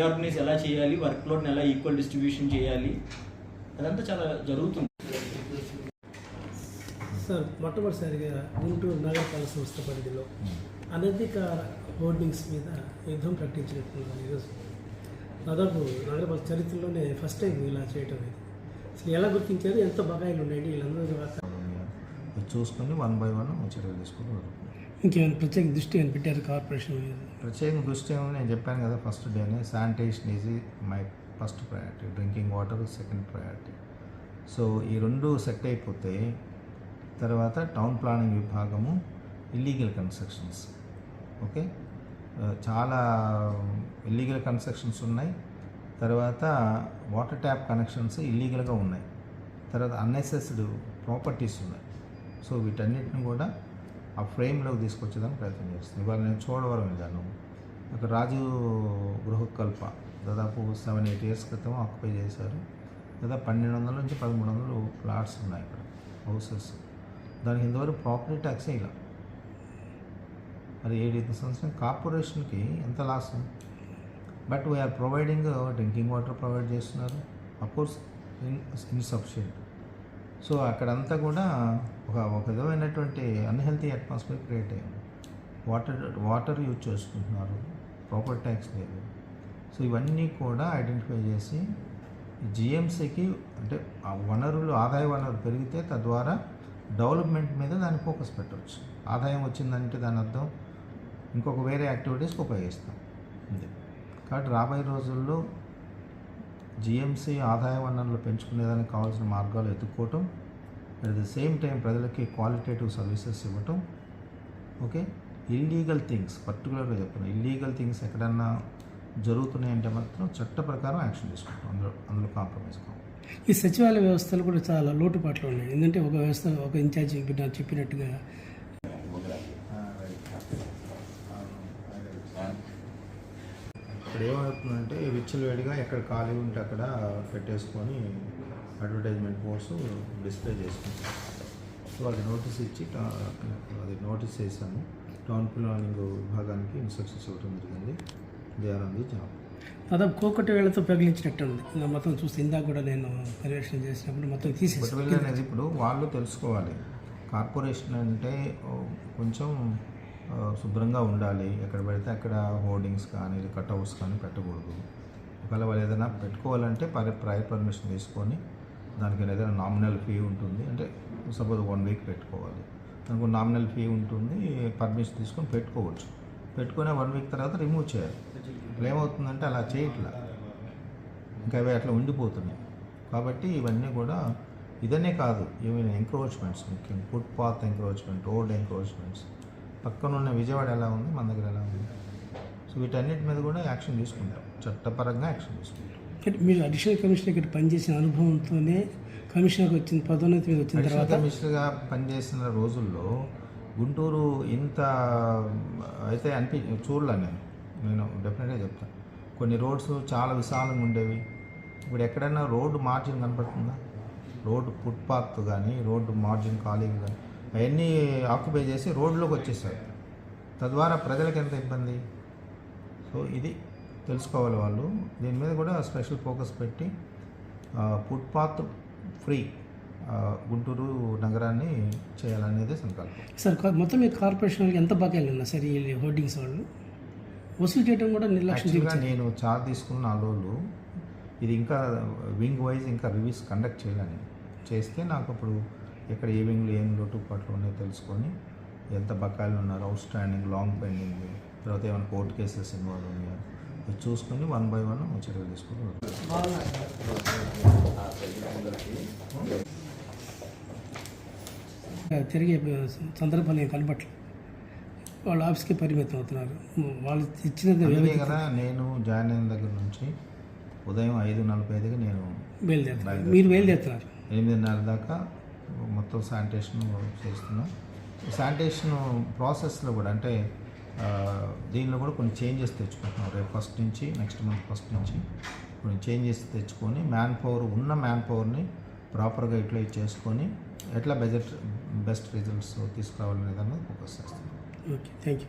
Reorganise ఎలా చేయాలి? Work లోడ్ని ఎలా ఈక్వల్ డిస్ట్రిబ్యూషన్ చేయాలి? అదంతా చాలా జరుగుతుంది. సార్ మొట్టమొదటిసారిగా గుంటూరు నగరపాలక సంస్థ పరిధిలో అనధికార హోర్డింగ్స్ మీద యుద్ధం ప్రకటించినట్టున్నారు ఈరోజు దాదాపు నగరపాలక చరిత్రలోనే ఫస్ట్ టైం ఇలా చేయటం ఇది. అసలు ఎలా గుర్తించారు? ఎంత బకాయిలు ఉన్నాయండి? వీళ్ళందరూ చూసుకొని వన్ బై వన్ చర్యలు తీసుకుని. ఇంకేమైనా ప్రత్యేక దృష్టి అని పెట్టారు కార్పొరేషన్ మీద? ప్రత్యేక దృష్టి ఏమో నేను చెప్పాను కదా ఫస్ట్ డేనే. Sanitation is my first priority drinking water second priority so ఈ రెండు సెట్ అయిపోతే తర్వాత టౌన్ ప్లానింగ్ విభాగము ఇల్లీగల్ కన్స్ట్రక్షన్స్ ఓకే చాలా ఇల్లీగల్ కన్స్ట్రక్షన్స్ ఉన్నాయి. తర్వాత వాటర్ ట్యాప్ కనెక్షన్స్ ఇల్లీగల్గా ఉన్నాయి. తర్వాత అన్నెసెస్డ్ ప్రాపర్టీస్ ఉన్నాయి. సో వీటన్నిటిని కూడా ఆ ఫ్రేమ్లోకి తీసుకొచ్చేదానికి ప్రయత్నం చేస్తుంది ఇవాళ నేను చూడవరం వెళ్ళాను. అక్కడ రాజు గృహకల్ప దాదాపు సెవెన్ ఎయిట్ ఇయర్స్ క్రితం ఆక్యుపై చేశారు. దాదాపు పన్నెండు వందల నుంచి పదమూడు వందలు ప్లాట్స్ ఉన్నాయి ఇక్కడ హౌసెస్ దానికి ఇంతవరకు ప్రాపర్టీ ట్యాక్స్ ఇలా మరి ఏడు సంవత్సరం కార్పొరేషన్కి ఎంత loss but we are providing drinking water provide చేస్తున్నారు. Of course in insufficient so అక్కడంతా కూడా ఒక ఒక విధమైనటువంటి అన్హెల్తీ అట్మాస్ఫియర్ క్రియేట్ అయ్యింది. వాటర్ వాటర్ యూజ్ చేసుకుంటున్నారు. ప్రాపర్ ట్యాక్స్ లేదు. సో ఇవన్నీ కూడా ఐడెంటిఫై చేసి జిఎంసీకి అంటే ఆ వనరులు ఆదాయ వనరు పెరిగితే తద్వారా డెవలప్మెంట్ మీద దాన్ని ఫోకస్ పెట్టవచ్చు ఆదాయం వచ్చిందంటే దాని అర్థం ఇంకొక వేరే యాక్టివిటీస్కి ఉపయోగిస్తాం. అంతే. కాబట్టి రాబోయే రోజుల్లో జిఎంసీ ఆదాయ వనరులు పెంచుకునేదానికి కావాల్సిన మార్గాలు ఎత్తుక్కోవటం అట్ ద సేమ్ టైం ప్రజలకి క్వాలిటేటివ్ సర్వీసెస్ ఇవ్వటం ఓకే ఇల్లీగల్ థింగ్స్ పర్టికులర్గా చెప్తున్నాను ఇల్లీగల్ థింగ్స్ ఎక్కడన్నా జరుగుతున్నాయంటే మాత్రం చట్ట ప్రకారం యాక్షన్ తీసుకుంటాం. అందులో అందులో కాంప్రమైజ్ కావు. ఈ సచివాలయ వ్యవస్థలు కూడా చాలా లోటుపాట్లు ఉన్నాయి. ఎందుకంటే ఒక వ్యవస్థ ఒక ఇన్ఛార్జ్ చెప్పిన చెప్పినట్టుగా ఇప్పుడు ఏమవుతుందంటే విచ్చలవేడిగా ఎక్కడ ఖాళీ ఉంటే అక్కడ పెట్టేసుకొని అడ్వర్టైజ్మెంట్ బోర్డ్స్ డిస్ప్లే చేసుకుంటాం సో అది నోటీస్ ఇచ్చి అది నోటీస్ చేశాను టౌన్ ప్లానింగ్ విభాగానికి ఇన్స్ట్రక్షన్స్ ఇవ్వడం జరిగింది. They are on the job. దాదాపు కోకటి వేళతో ప్రగిలించినట్టు ఉంది మొత్తం చూస్తే ఇందాక కూడా నేను పర్యవేక్షణ చేసినప్పుడు మొత్తం తీసేసి అనేది ఇప్పుడు వాళ్ళు తెలుసుకోవాలి. కార్పొరేషన్ అంటే కొంచెం శుభ్రంగా ఉండాలి. ఎక్కడ పెడితే అక్కడ హోర్డింగ్స్ కానీ కట్అవుట్స్ కానీ పెట్టకూడదు. ఒకవేళ వాళ్ళు ఏదైనా పెట్టుకోవాలంటే పరి ప్రయర్ పర్మిషన్ తీసుకొని దానికి ఏదైనా నామినల్ ఫీ ఉంటుంది. అంటే సపోజ్ వన్ వీక్ పెట్టుకోవాలి. దానికి నామినల్ ఫీ ఉంటుంది. పర్మిషన్ తీసుకొని పెట్టుకోవచ్చు. పెట్టుకునే వన్ వీక్ తర్వాత రిమూవ్ చేయాలి. ఇప్పుడు ఏమవుతుందంటే అలా చేయట్లా. ఇంకా అవి అట్లా ఉండిపోతున్నాయి. కాబట్టి ఇవన్నీ కూడా ఇదనే కాదు. ఈవెన్ ఎంక్రోచ్మెంట్స్ ముఖ్యంగా ఫుట్పాత్ ఎంక్రోచ్మెంట్ రోడ్ ఎంక్రోచ్మెంట్స్ పక్కన ఉన్న విజయవాడ ఎలా ఉంది? మన దగ్గర ఎలా ఉంది? సో వీటన్నిటి మీద కూడా యాక్షన్ తీసుకుంటాం. చట్టపరంగా యాక్షన్ తీసుకుంటాం. అంటే మీరు అడిషనల్ కమిషనర్ ఇక్కడ పనిచేసిన అనుభవంతోనే కమిషనర్కి వచ్చిన పదోన్నతి మీద వచ్చిన తర్వాత కమిషనర్గా పనిచేసిన రోజుల్లో గుంటూరు ఇంత అయితే అనిపి చూడలే నేను. నేను డెఫినెట్గా చెప్తాను కొన్ని రోడ్స్ చాలా విశాలంగా ఉండేవి. ఇప్పుడు ఎక్కడైనా రోడ్డు మార్జిన్ కనపడుతుందా? రోడ్డు ఫుట్పాత్ కానీ రోడ్డు మార్జిన్ ఖాళీగా కానీ అవన్నీ ఆక్యుపై చేసి రోడ్లోకి వచ్చేసారు. తద్వారా ప్రజలకు ఎంత ఇబ్బంది? సో ఇది తెలుసుకోవాలి వాళ్ళు. దీని మీద కూడా స్పెషల్ ఫోకస్ పెట్టి ఫుట్పాత్ ఫ్రీ గుంటూరు నగరాన్ని చేయాలనేది సంకల్పం. సార్ మొత్తం మీ కార్పొరేషన్ ఎంత బకాయిలు ఉన్నా సార్ ఈ హోర్డింగ్స్ వాళ్ళు? వసూలు చేయడం కూడా నిర్లక్ష్యం నేను చార్జ్ తీసుకున్న నాలుగు రోజులు ఇది ఇంకా వింగ్ వైజ్ ఇంకా రివ్యూస్ కండక్ట్ చేయాలని చేస్తే నాకు అప్పుడు ఎక్కడ ఏ వింగ్లు ఏం లోటుపాట్లు ఉన్నాయో తెలుసుకొని ఎంత బకాయిలు ఉన్నారు అవుట్ స్టాండింగ్ లాంగ్ పెండింగ్ తర్వాత ఏమైనా కోర్టు కేసెస్ ఇన్వాల్వ్ ఉన్నాయో? చూసుకొని వన్ బై వన్ చర్యలు తీసుకుని. తిరిగే సందర్భాలు నేను కనపట్లేదు వాళ్ళు ఆఫీస్కి పరిమితం అవుతున్నారు. వాళ్ళు ఇచ్చిన కదా నేను జాయిన్ అయిన దగ్గర నుంచి ఉదయం ఐదు నలభై ఐదుకి నేను బయలుదేరుతున్నారు మీరు బయలుదేరుతున్నారు? ఎనిమిదిన్నర దాకా మొత్తం శానిటేషన్ చేస్తున్నాం. శానిటేషన్ ప్రాసెస్లో కూడా అంటే దీనిలో కూడా కొన్ని చేంజెస్ తెచ్చుకుంటున్నాం. రేపు ఫస్ట్ నుంచి నెక్స్ట్ మంత్ ఫస్ట్ నుంచి కొన్ని చేంజెస్ తెచ్చుకొని మ్యాన్ పవర్ ఉన్న మ్యాన్ పవర్ని ప్రాపర్గా యూటిలైజ్ చేసుకొని ఎట్లా బెజెట్ బెస్ట్ రిజల్ట్స్ తీసుకురావాలనే అనేది ఫోకస్ చేస్తాం ఓకే థ్యాంక్ యూ